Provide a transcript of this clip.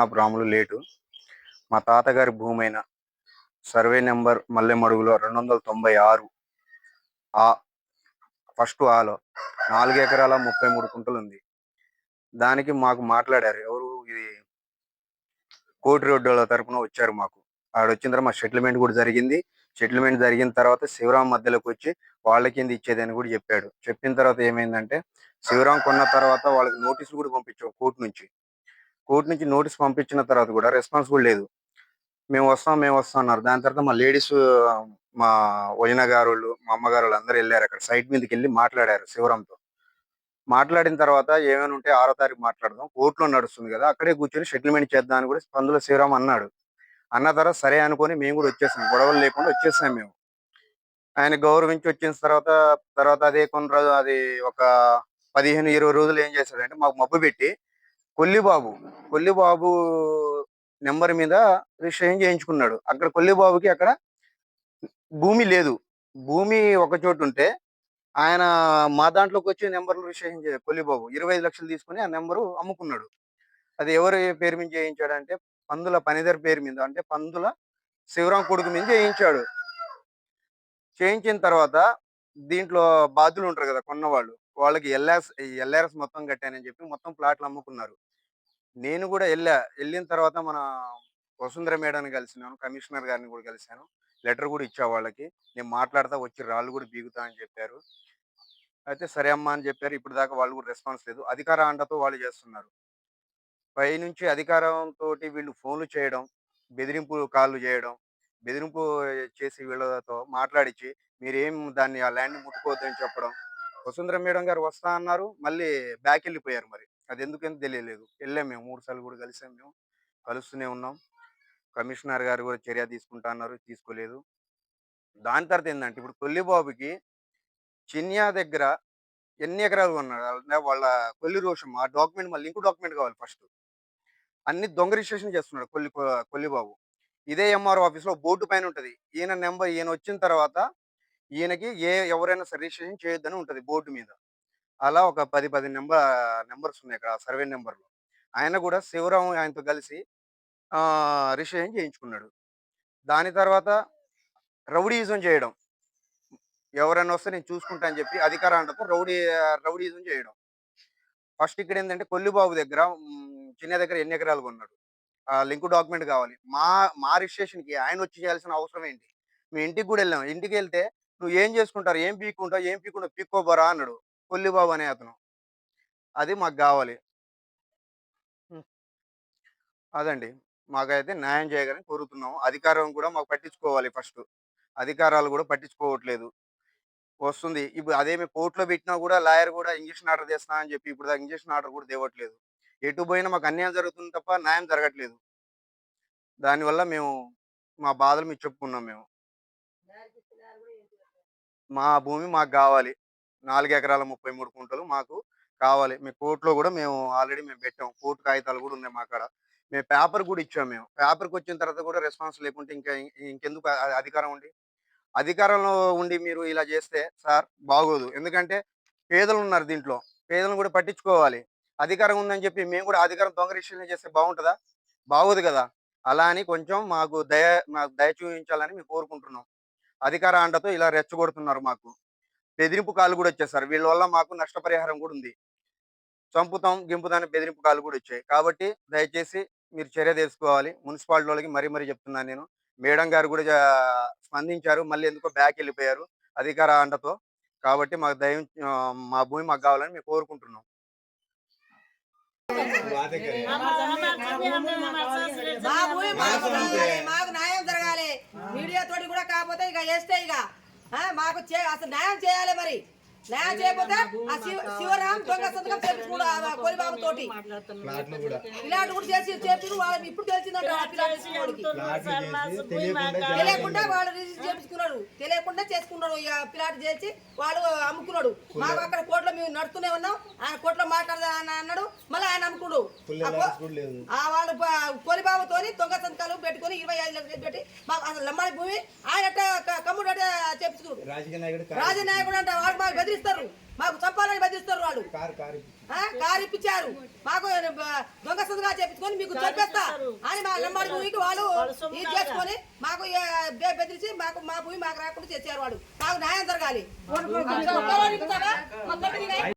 సన్నాపు Ramulu late. మా తాతగారి భూమైన survey number మల్లెమడుగులో రెండు వందల తొంభై ఆరు ఆ ఫస్ట్ ఆలో నాలుగు ఎకరాల ముప్పై మూడు కుంటలు ఉంది దానికి మాకు మాట్లాడారు. ఎవరు ఇది? కోటి రోడ్డుల తరపున వచ్చారు మాకు. ఆడ వచ్చిన తర్వాత మా సెటిల్మెంట్ కూడా జరిగింది. సెటిల్మెంట్ జరిగిన తర్వాత శివరాం మధ్యలోకి వచ్చి వాళ్ళ కింద ఇచ్చేదని కూడా చెప్పాడు. చెప్పిన తర్వాత ఏమైందంటే శివరాం కొన్న తర్వాత వాళ్ళకి నోటీసులు కూడా పంపించాం కోర్టు నుంచి. కోర్టు నుంచి నోటీస్ పంపించిన తర్వాత కూడా రెస్పాన్స్ కూడా లేదు. మేము వస్తాం మేము వస్తాం అన్నారు. దాని తర్వాత మా లేడీస్ మా వదిన గారు వాళ్ళు, మా అమ్మగారు వాళ్ళు అందరూ వెళ్ళారు అక్కడ. సైట్ మీదకి వెళ్ళి మాట్లాడారు శివరంతో. మాట్లాడిన తర్వాత ఏమైనా ఉంటే ఆరో తారీఖు మాట్లాడదాం కోర్టులో నడుస్తుంది కదా అక్కడే కూర్చొని సెటిల్మెంట్ చేద్దాం అని కూడా అందులో శివరాం అన్నాడు. అన్న తర్వాత సరే అనుకొని మేము కూడా వచ్చేసాం. గొడవలు లేకుండా వచ్చేసాం మేము. ఆయన గౌరవించి వచ్చిన తర్వాత తర్వాత అదే కొన్ని రోజు అది ఒక పదిహేను ఇరవై రోజులు ఏం చేశాడంటే మాకు మబ్బు పెట్టి కొల్లిబాబు. కొల్లిబాబు నెంబర్ మీద రిజిస్ట్రేషన్ చేయించుకున్నాడు. అక్కడ కొల్లిబాబుకి అక్కడ భూమి లేదు. భూమి ఒక చోటు ఉంటే ఆయన మా దాంట్లోకి వచ్చి నెంబర్లు రిజిస్ట్రేషన్ చేయాలి కొల్లిబాబు ఇరవై ఐదు లక్షలు తీసుకుని ఆ నెంబరు అమ్ముకున్నాడు. అది ఎవరి పేరు మీద చేయించాడు అంటే పందుల పనిదర్ పేరు మీద అంటే పందుల శివరాం కొడుకు మీద చేయించాడు. చేయించిన తర్వాత దీంట్లో బాధ్యులు ఉంటారు కదా కొన్నవాళ్ళు. వాళ్ళకి ఎల్ఆర్ఎస్ ఎల్ఆర్ఎస్ మొత్తం కట్టానని చెప్పి మొత్తం ప్లాట్లు అమ్ముకున్నారు. నేను కూడా వెళ్ళా వెళ్ళిన తర్వాత మన వసుంధర మేడాన్ని కలిసినాను. కమిషనర్ గారిని కూడా కలిశాను. లెటర్ కూడా ఇచ్చా వాళ్ళకి. నేను మాట్లాడతా వచ్చి రాళ్ళు కూడా బీగుతా అని చెప్పారు. అయితే సరే అమ్మా అని చెప్పారు. ఇప్పుడు దాకా వాళ్ళు కూడా రెస్పాన్స్ లేదు. అధికార అండతో వాళ్ళు చేస్తున్నారు. పైనుంచి అధికారంతో వీళ్ళు ఫోన్లు చేయడం బెదిరింపు కాళ్ళు చేయడం బెదిరింపు చేసి వీళ్ళతో మాట్లాడించి మీరేం దాన్ని ఆ ల్యాండ్ ముట్టుకోవద్దని చెప్పడం. వసుంధర మేడం గారు వస్తా అన్నారు. మళ్ళీ బ్యాక్ వెళ్ళిపోయారు మరి. అది ఎందుకని తెలియలేదు. వెళ్ళాం మేము మూడు సార్లు కూడా కలిసాం మేము. కలుస్తూనే ఉన్నాం. కమిషనర్ గారు కూడా చర్య తీసుకుంటా అన్నారు తీసుకోలేదు. దాని తర్వాత ఏంటంటే ఇప్పుడు కొల్లిబాబుకి చిన్యా దగ్గర ఎన్ని ఎకరాలు కొన్నాడు వాళ్ళ కొల్లి రోషం ఆ డాక్యుమెంట్ మళ్ళీ ఇంకో డాక్యుమెంట్ కావాలి ఫస్ట్. అన్ని దొంగ రిజిస్ట్రేషన్ చేస్తున్నాడు కొల్లి కొల్లిబాబు ఇదే ఎంఆర్ఓ ఆఫీస్లో బోర్డు పైన ఉంటది. ఈయన నెంబర్ ఈయన వచ్చిన తర్వాత ఈయనకి ఏ ఎవరైనా సరే రిజిస్ట్రేషన్ చేయొద్దని ఉంటుంది బోర్డు మీద. అలా ఒక పది పది నెంబర్ నెంబర్స్ ఉన్నాయి ఇక్కడ సర్వే నెంబర్లో. ఆయన కూడా శివరాం ఆయనతో కలిసి ఆ, రిజిస్ట్రేషన్ చేయించుకున్నాడు. దాని తర్వాత రౌడీజం చేయడం. ఎవరైనా వస్తే నేను చూసుకుంటా అని చెప్పి అధికారాంటతో రౌడీ రౌడీజం చేయడం. ఫస్ట్ ఇక్కడ ఏంటంటే కొల్లిబాబు దగ్గర మ్, చిన్న దగ్గర ఎన్ని ఎకరాలు కొన్నాడు? ఆ లింక్ డాక్యుమెంట్ కావాలి. మా మా రిజిస్ట్రేషన్కి ఆయన వచ్చి చేయాల్సిన అవసరం ఏంటి? మేము ఇంటికి కూడా వెళ్ళాం. ఇంటికి వెళ్తే నువ్వు ఏం చేసుకుంటారు? ఏం పీక్కుంటావు? ఏం పీక్కుంటావు? పీక్కోబోరా అన్నాడు. కొల్లిబాబు అనే అతను. అది మాకు కావాలి. అదండి. మాకైతే న్యాయం చేయగలని కోరుతున్నాము. అధికారం కూడా మాకు పట్టించుకోవాలి ఫస్ట్. అధికారాలు కూడా పట్టించుకోవట్లేదు. వస్తుంది. ఇప్పుడు అదేమి కోర్టులో పెట్టినా కూడా లాయర్ కూడా ఇంజక్షన్ ఆర్డర్ చేస్తా అని చెప్పి ఇప్పుడు దాకా ఇంజక్షన్ ఆర్డర్ కూడా తేవట్లేదు. ఎటు పోయినా మాకు అన్యాయం జరుగుతుంది తప్ప న్యాయం జరగట్లేదు. దానివల్ల మేము మా బాధలు మీకు చెప్పుకున్నాం మేము. మా భూమి మాకు కావాలి. నాలుగు ఎకరాల ముప్పై మూడు కుంటలు మాకు కావాలి. మీ కోర్టులో కూడా మేము ఆల్రెడీ మేము పెట్టాము కోర్టు కాగితాలు కూడా ఉన్నాయి మాకాడ. మేము పేపర్ కూడా ఇచ్చాము మేము. పేపర్కి వచ్చిన తర్వాత కూడా రెస్పాన్స్ లేకుంటే ఇంకా ఇంకెందుకు అధికారం ఉండి? అధికారంలో ఉండి మీరు ఇలా చేస్తే సార్ బాగోదు. ఎందుకంటే పేదలు ఉన్నారు దీంట్లో. పేదలను కూడా పట్టించుకోవాలి. అధికారం ఉందని చెప్పి మేము కూడా అధికారం దొంగ రిజిస్ట్రేషన్ చేస్తే బాగుంటుందా? బాగోదు కదా. అలా అని కొంచెం మాకు దయ మాకు దయ చూపించాలని మేము కోరుకుంటున్నాం. అధికార అండతో ఇలా రెచ్చగొడుతున్నారు మాకు. బెదిరింపు కాలు కూడా వచ్చేసారు వీళ్ళ వల్ల మాకు నష్టపరిహారం కూడా ఉంది. చంపుతాం గింపుతాం బెదిరింపు కాలు కూడా వచ్చాయి. కాబట్టి దయచేసి మీరు చర్య తీసుకోవాలి. మున్సిపాలిటీ వాళ్ళకి మరీ మరీ చెప్తున్నాను నేను. మేడం గారు కూడా స్పందించారు. మళ్ళీ ఎందుకో బ్యాక్ వెళ్ళిపోయారు అధికార అండతో. కాబట్టి మాకు దయం మా భూమి మాకు కావాలని మేము కోరుకుంటున్నాం. మా భూమి మాకు న్యాయం జరగాలి. మీడియా తోటి కూడా కాకపోతే ఇక వేస్తే ఇక. మాకు చే- అసలు న్యాయం చేయాలి మరి. న్యాయం చేయకపోతే ఆ శివ- శివరాం దొంగ సంతకం చేపించుకోడు కోలిబాబు తోటి. ఇలాంటి కూడా చేసి చేపించు వాళ్ళు ఇప్పుడు తెలిసిందంట. తెలియకుండా వాళ్ళు రిజిస్టర్ చేపించుకున్నాడు. తెలియకుండా చేసుకున్నాడు ఇక పిల్లాటి చేసి వాళ్ళు అమ్ముకున్నాడు. మాకు అక్కడ కోర్టులో మేము నడుస్తూనే ఉన్నాం. ఆయన కోర్టులో మాట్లాడదా అని అన్నాడు మళ్ళీ ఆయన అమ్ముకున్నాడు. ఆ కో- ఆ వాళ్ళు కొలిబాబుతో దొంగ సంతకాలు పెట్టుకొని ఇరవై ఐదు లక్షలు పెట్టి మాకు అసలు లమ్మాడి భూమి ఆయన రాజనాయకుడు అంటే వాడు మాకు బెదిరిస్తారు. మాకు చంపాలని బెదిరిస్తారు వాళ్ళు. ఆ, కారు ఇప్పించారు. మాకు దొంగ సొంతగా చెప్పించుకొని మీకు చెప్పేస్తా అని మా లంబాడి భూమికి వాళ్ళు ఇది చేసుకొని మాకు బెదిరించి మాకు మా భూమి మాకు రాకుండా చేశారు వాడు మాకు న్యాయం జరగాలి.